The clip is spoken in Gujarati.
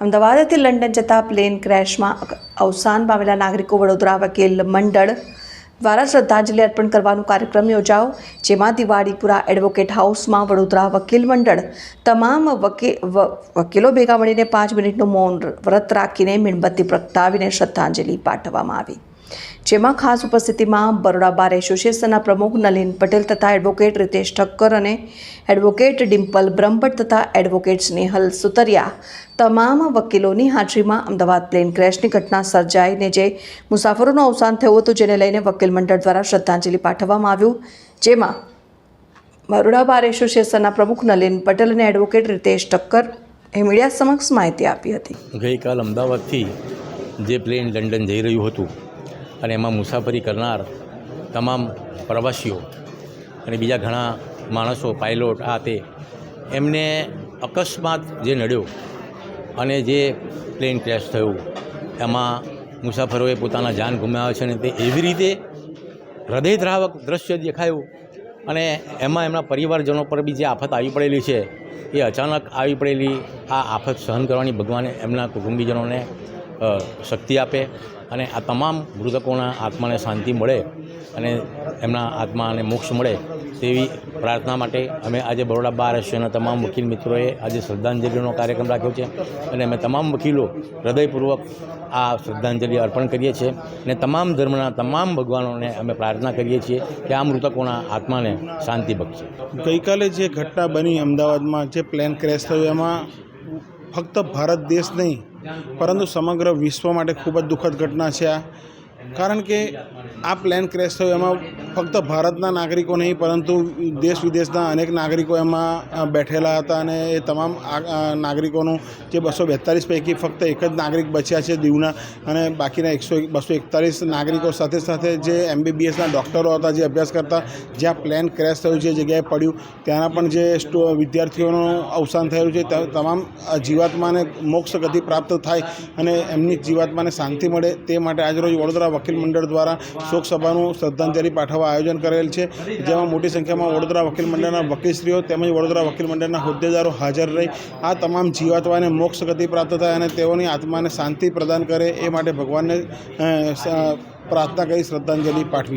અમદાવાદથી લંડન જતા પ્લેન ક્રેશમાં અવસાન પામેલા નાગરિકો વડોદરા વકીલ મંડળ દ્વારા શ્રદ્ધાંજલિ અર્પણ કરવાનો કાર્યક્રમ યોજાયો, જેમાં દિવાળીપુરા એડવોકેટ હાઉસમાં વડોદરા વકીલ મંડળ તમામ વકીલો ભેગા મળીને પાંચ મિનિટનું મૌન વ્રત રાખીને મીણબત્તી પ્રગટાવીને શ્રદ્ધાંજલિ પાઠવવામાં આવી. જેમાં ખાસ ઉપસ્થિતિમાં બરોડા બાર એસોસિએશનના પ્રમુખ નલિન પટેલ તથા એડવોકેટ રિતેશ ઠક્કર અને એડવોકેટ ડિમ્પલ બ્રહ્મભટ્ટ તથા એડવોકેટ સ્નેહલ સુતરિયા. તમામ વકીલોની હાજરીમાં અમદાવાદ પ્લેન ક્રેશની ઘટના સર્જાઈને જે મુસાફરોનું અવસાન થયું હતું જેને લઈને વકીલ મંડળ દ્વારા શ્રદ્ધાંજલિ પાઠવવામાં આવ્યું. જેમાં બરોડા બાર એસોસિએશનના પ્રમુખ નલિન પટેલ અને એડવોકેટ રિતેશ ઠક્કર એ મીડિયા સમક્ષ માહિતી આપી હતી. ગઈકાલ અમદાવાદથી જે પ્લેન લંડન જઈ રહ્યું હતું અને એમાં મુસાફરી કરનાર તમામ પ્રવાસીઓ અને બીજા ઘણા માણસો પાયલોટ આ તે, એમને અકસ્માત જે નડ્યો અને જે પ્લેન ક્રેશ થયું, એમાં મુસાફરોએ પોતાના જાન ગુમાવ્યા છે અને તે એવી રીતે હૃદયદ્રાવક દ્રશ્ય દેખાયું અને એમાં એમના પરિવારજનો પર બી જે આફત આવી પડેલી છે, એ અચાનક આવી પડેલી આ આફત સહન કરવાની ભગવાને એમના કુટુંબીજનોને શક્તિ આપે અને આ તમામ મૃતકોના આત્માને શાંતિ મળે અને એમના આત્માને મોક્ષ મળે તેવી પ્રાર્થના માટે અમે આજે બરોડા બાર એશિયાના તમામ વકીલ મિત્રોએ આજે શ્રદ્ધાંજલિનો કાર્યક્રમ રાખ્યો છે અને અમે તમામ વકીલો હૃદયપૂર્વક આ શ્રદ્ધાંજલિ અર્પણ કરીએ છીએ અને તમામ ધર્મના તમામ ભગવાનોને અમે પ્રાર્થના કરીએ છીએ કે આ મૃતકોના આત્માને શાંતિ બક્ષે ગઈકાલે જે ઘટના બની અમદાવાદમાં, જે પ્લેન ક્રેશ થયું, એમાં ફક્ત ભારત દેશ નહીં, પરંતુ સમગ્ર વિશ્વ માટે ખૂબ જ દુઃખદ ઘટના છે આ. કારણ કે આ પ્લેન ક્રેશ થયો, એમાં ફક્ત ભારતના નાગરિકો નહીં, પરંતુ દેશ વિદેશના અનેક નાગરિકો એમાં બેઠેલા હતા અને એ તમામ નાગરિકોનું જે બસો બેતાલીસ પૈકી ફક્ત એક જ નાગરિક બચ્યા છે, દીવના. અને બાકીના એકસો બસો એકતાલીસ નાગરિકો સાથે સાથે જે એમબીબીએસના ડૉક્ટરો હતા, જે અભ્યાસ કરતા, જ્યાં પ્લેન ક્રેશ થયું છે, જગ્યાએ પડ્યું, ત્યાંના પણ જે વિદ્યાર્થીઓનું અવસાન થયેલું છે તમામ જીવાત્માને મોક્ષ ગતિ પ્રાપ્ત થાય અને એમની જીવાત્માને શાંતિ મળે તે માટે આજરોજ વડોદરા વકીલ મંડળ દ્વારા શોક સભાનું શ્રદ્ધાંજલિ પાઠવવા આયોજન કરેલ છે, જેમાં મોટી સંખ્યામાં વડોદરા વકીલ મંડળના વકીલશ્રીઓ તેમજ વડોદરા વકીલ મંડળના હોદ્દેદારો હાજર રહી. આ તમામ જીવાત્માને મોક્ષ ગતિ પ્રાપ્ત થાય અને તેઓની આત્માને શાંતિ પ્રદાન કરે એ માટે ભગવાનને પ્રાર્થના કરી શ્રદ્ધાંજલિ પાઠવી.